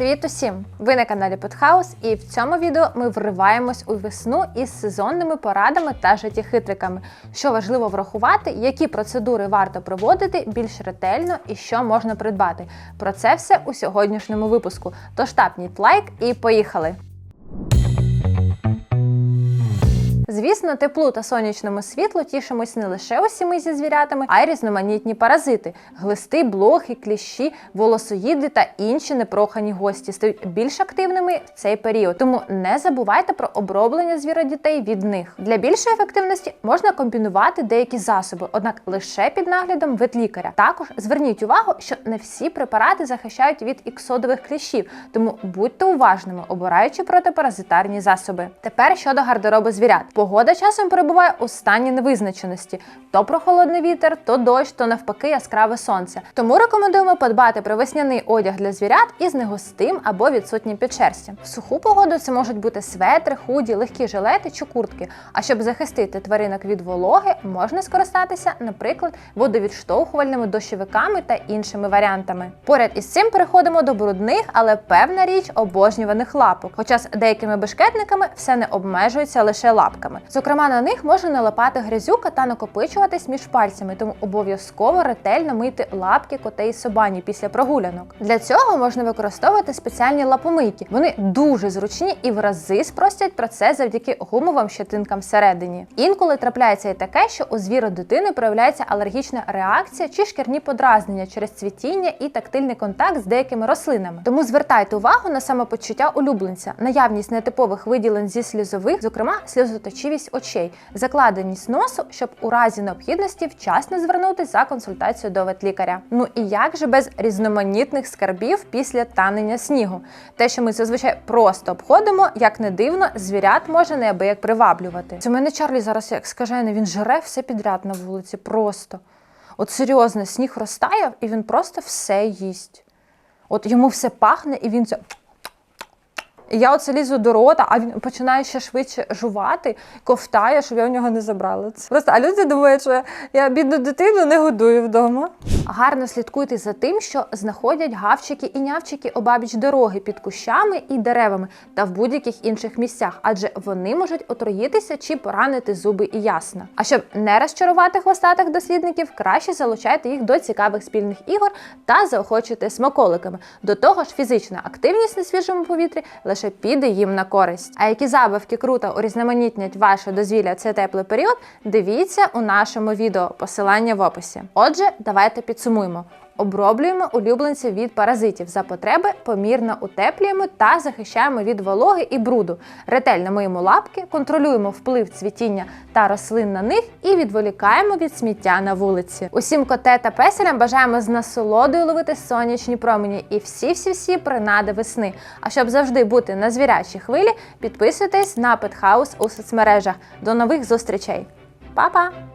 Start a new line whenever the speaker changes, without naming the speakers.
Привіт усім! Ви на каналі Петхаус, і в цьому відео ми вриваємось у весну із сезонними порадами та життєхитриками. Що важливо врахувати, які процедури варто проводити більш ретельно і що можна придбати. Про це все у сьогоднішньому випуску. Тож тапніть лайк і поїхали! Звісно, теплу та сонячному світлу тішимось не лише усіми зі звірятами, а й різноманітні паразити: глисти, блохи, кліщі, волосоїди та інші непрохані гості стають більш активними в цей період. Тому не забувайте про оброблення звіродітей від них. Для більшої ефективності можна комбінувати деякі засоби, однак лише під наглядом ветлікаря. Також зверніть увагу, що не всі препарати захищають від іксодових кліщів, тому будьте уважними, обираючи протипаразитарні засоби. Тепер щодо гардеробу звірят. Погода часом перебуває у стані невизначеності: то прохолодний вітер, то дощ, то навпаки яскраве сонце. Тому рекомендуємо подбати про весняний одяг для звірят із негустим або відсутнім підшерстям. В суху погоду це можуть бути светри, худі, легкі жилети чи куртки. А щоб захистити тваринок від вологи, можна скористатися, наприклад, водовідштовхувальними дощовиками та іншими варіантами. Поряд із цим переходимо до брудних, але певна річ обожнюваних лапок. Хоча з деякими бешкетниками все не обмежується лише лапками. Зокрема, на них може налипати грязюка та накопичуватись між пальцями, тому обов'язково ретельно мити лапки котей і собані після прогулянок. Для цього можна використовувати спеціальні лапомийки. Вони дуже зручні і в рази спростять процес завдяки гумовим щетинкам всередині. Інколи трапляється і таке, що у звіра дитини проявляється алергічна реакція чи шкірні подразнення через цвітіння і тактильний контакт з деякими рослинами. Тому звертайте увагу на самопочуття улюбленця, наявність нетипових виділень зі сльозових, зокрема сльозоточивість очей, закладеність носу, щоб у разі необхідності вчасно звернутися за консультацією до ветлікаря. Ну і як же без різноманітних скарбів після танення снігу? Те, що ми зазвичай просто обходимо, як не дивно, звірят може неабияк приваблювати. Це мене Чарлі зараз як скажений, він жре все підряд на вулиці. Просто. От серйозно, сніг розтаяв, і він просто все їсть. От йому все пахне, і він це. Я оце лізу до рота, а він починає ще швидше жувати, ковтає, щоб я у нього не забрала. Це просто а люди думають, що я бідну дитину не годую вдома. Гарно слідкуйте за тим, що знаходять гавчики і нявчики обабіч дороги під кущами і деревами та в будь-яких інших місцях, адже вони можуть отруїтися чи поранити зуби і ясна. А щоб не розчарувати хвостатих дослідників, краще залучайте їх до цікавих спільних ігор та заохочуйте смаколиками. До того ж, фізична активність на свіжому повітрі лише піде їм на користь. А які забавки круто урізноманітнять ваше дозвілля в цей теплий період, дивіться у нашому відео, посилання в описі. Отже, давайте підсумуємо. Оброблюємо улюбленців від паразитів за потреби, помірно утеплюємо та захищаємо від вологи і бруду. Ретельно миємо лапки, контролюємо вплив цвітіння та рослин на них і відволікаємо від сміття на вулиці. Усім коте та песелям бажаємо з насолодою ловити сонячні промені і всі-всі-всі принади весни. А щоб завжди бути на звірячій хвилі, підписуйтесь на Петхаус у соцмережах. До нових зустрічей! Па-па!